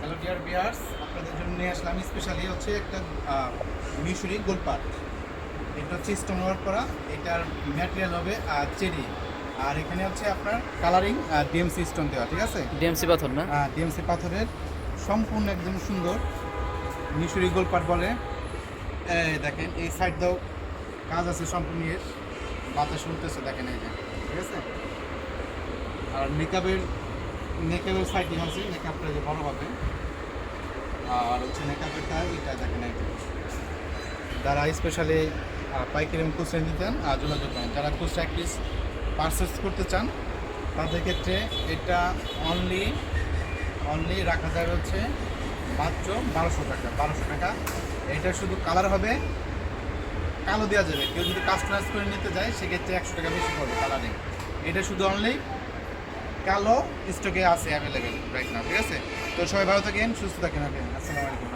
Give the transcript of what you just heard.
Hello dear বিয়ার্স আপনাদের জন্য নিয়ে আসলাম স্পেশালি হচ্ছে একটা মিশরি গোলপাট এটা হচ্ছে স্টোন ওয়ার্ক করা এটার ম্যাটেরিয়াল হবে চেরি। আর এখানে হচ্ছে আপনার কালারিং ডিএমসি স্টোন দেওয়া ঠিক আছে? ডিএমসি পাথর না? ডিএমসি পাথরের সম্পূর্ণ একদম সুন্দর মিশরি গোলপাট বলে। দেখেন এই সাইড দাও কাজ আছে সম্পূর্ণ এর বাতাস উঠতেছে দেখেন এই যে ঠিক আছে? আর মেকআপের মেকআপের সাইডিং আছে মেকআপটা যে বড় হবে। আর হচ্ছে মেকআপেরটা এটা দেখেন যারা স্পেশালি পাইকারি এবং খুচরা নিতে চান, আর যোগাযোগ করেন। যারা খুচরা এক পারচেস করতে চান, তাদের ক্ষেত্রে এটা অনলি অনলি রাখা যাবে হচ্ছে মাত্র বারোশো টাকা বারোশো টাকা। এটা শুধু কালার হবে, কালো দেওয়া যাবে। কেউ যদি কাস্টমাইজ করে নিতে যায় সেক্ষেত্রে একশো টাকা বেশি পড়বে কালারিং এটা শুধু অনলি কালো স্টকে আছে অ্যাভেলেবেল রাইট নাও ঠিক আছে? তো সবাই ভালো থাকেন, সুস্থ থাকেন আপনি। আসসালামু আলাইকুম।